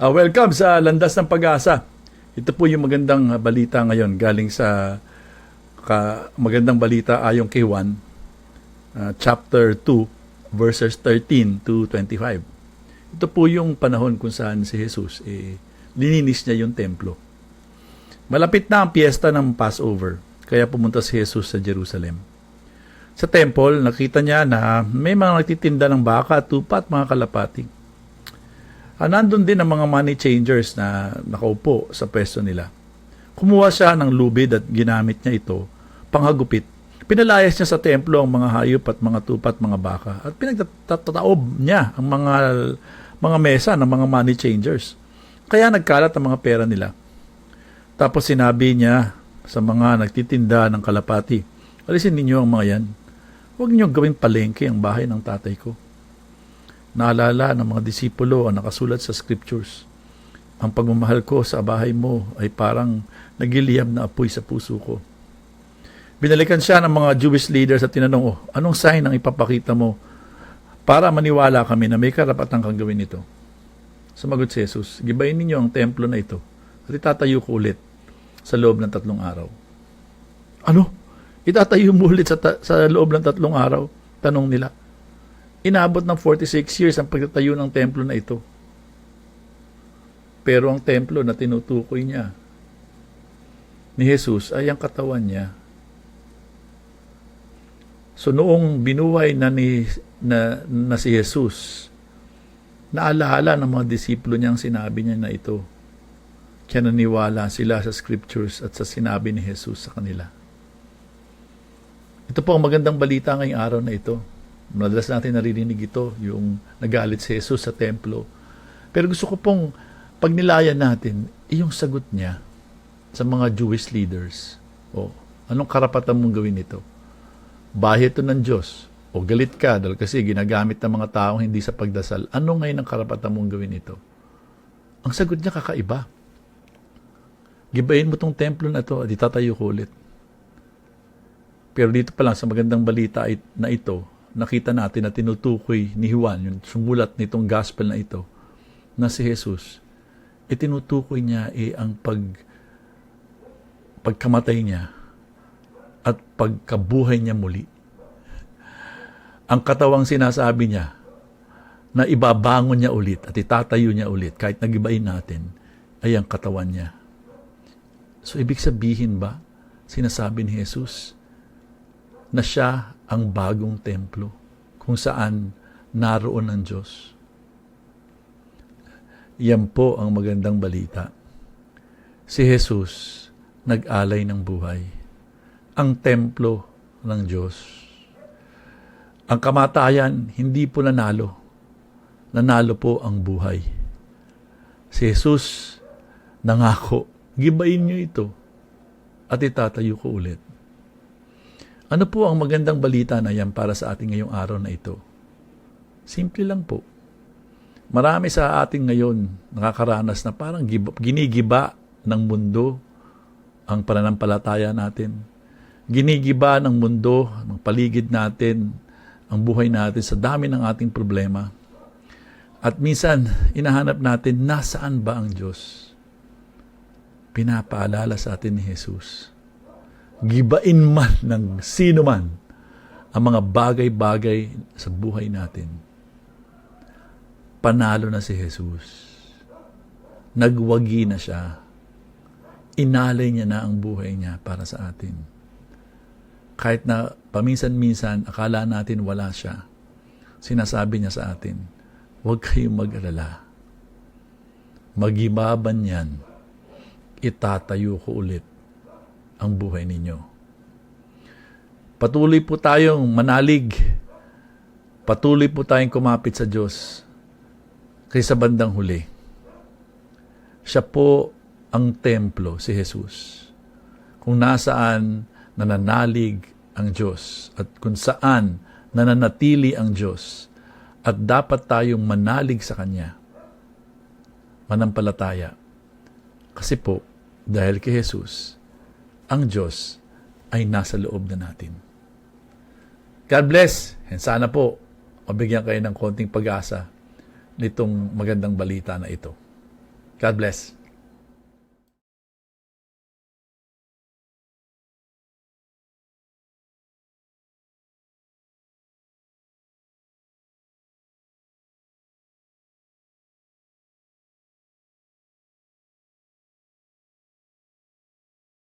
Ah, welcome sa Landas ng Pag-asa. Ito po yung magandang ah, balita ngayon galing sa ka, magandang balita ayon kay Juan, ah, chapter 2, verses 13 to 25. Ito po yung panahon kung saan si Jesus, eh, lininis niya yung templo. Malapit na ang piyesta ng Passover, kaya pumunta si Jesus sa Jerusalem. Sa temple, nakita niya na may mga nagtitinda ng baka, tupa at mga kalapati. Ah, nandun din ang mga money changers na nakaupo sa pwesto nila. Kumuha siya ng lubid at ginamit niya ito panghagupit. Pinalayas niya sa templo ang mga hayop at mga tupa at mga baka at pinagtataob niya ang mga mga mesa ng mga money changers. Kaya nagkalat ang mga pera nila. Tapos sinabi niya sa mga nagtitinda ng kalapati, alisin ninyo ang mga yan. Huwag niyo gawing palengke ang bahay ng tatay ko. Naalala ng mga disipulo ang nakasulat sa scriptures. Ang pagmamahal ko sa bahay mo ay parang nagiliyam na apoy sa puso ko. Binalikan siya ng mga Jewish leaders at tinanong, oh, anong sign ang ipapakita mo para maniwala kami na may karapatan kang gawin ito? Sumagot si Jesus, gibayin ninyo ang templo na ito at itatayo ko ulit sa loob ng tatlong araw. Ano? Itatayo mo ulit sa, ta- sa loob ng tatlong araw? Tanong nila. Inabot ng 46 years ang pagtatayo ng templo na ito. Pero ang templo na tinutukoy niya ni Jesus ay ang katawan niya. So noong binuhay na ni na, na si Jesus, naalaala ng mga disipulo niyang sinabi niya na ito. Kaya naniwala sila sa scriptures at sa sinabi ni Jesus sa kanila. Ito po ang magandang balita ngayong araw na ito. Madalas natin naririnig ito, yung nagalit si Jesus sa templo. Pero gusto ko pong pagnilayan natin, yung sagot niya sa mga Jewish leaders. O, anong karapatan mong gawin ito? Bahay ito ng Diyos. O galit ka dahil kasi ginagamit ng mga taong hindi sa pagdasal. Ano ngayon ang karapatan mong gawin ito? Ang sagot niya kakaiba. Gibayin mo tong templo na to at itatayo ko ulit. Pero dito pa lang sa magandang balita it- na ito, nakita natin na tinutukoy ni Juan, yung sumulat nitong gospel na ito, na si Jesus, itinutukoy niya eh ang pag pagkamatay niya at pagkabuhay niya muli. Ang katawang sinasabi niya na ibabangon niya ulit at itatayo niya ulit kahit nagibain natin ay ang katawan niya. So ibig sabihin ba sinasabi ni Jesus na siya ang bagong templo kung saan naroon ang Diyos? Yan po ang magandang balita. Si Jesus nag-alay ng buhay. Ang templo ng Diyos. Ang kamatayan, hindi po nanalo. Nanalo po ang buhay. Si Jesus, nangako, gibayin niyo ito at itatayo ko ulit. Ano po ang magandang balita na yan para sa ating ngayong araw na ito? Simple lang po. Marami sa ating ngayon nakakaranas na parang gib- ginigiba ng mundo ang pananampalataya natin. Ginigiba ng mundo, ng paligid natin, ang buhay natin sa dami ng ating problema. At minsan, inahanap natin, nasaan ba ang Diyos? Pinapaalala sa atin ni Jesus. Gibain man ng sino man ang mga bagay-bagay sa buhay natin. Panalo na si Jesus. Nagwagi na siya. Inalay niya na ang buhay niya para sa atin. Kahit na paminsan-minsan akala natin wala siya, sinasabi niya sa atin, huwag kayong mag-alala. Magibaban yan. Itatayo ko ulit ang buhay ninyo. Patuloy po tayong manalig. Patuloy po tayong kumapit sa Diyos kaysa bandang huli. Siya po ang templo, si Jesus. Kung nasaan nananalig ang Diyos at kung saan nananatili ang Diyos at dapat tayong manalig sa Kanya. Manampalataya. Kasi po, dahil kay Jesus, ang Diyos ay nasa loob na natin. God bless. And sana po, mabigyan kayo ng konting pag-asa nitong magandang balita na ito. God bless.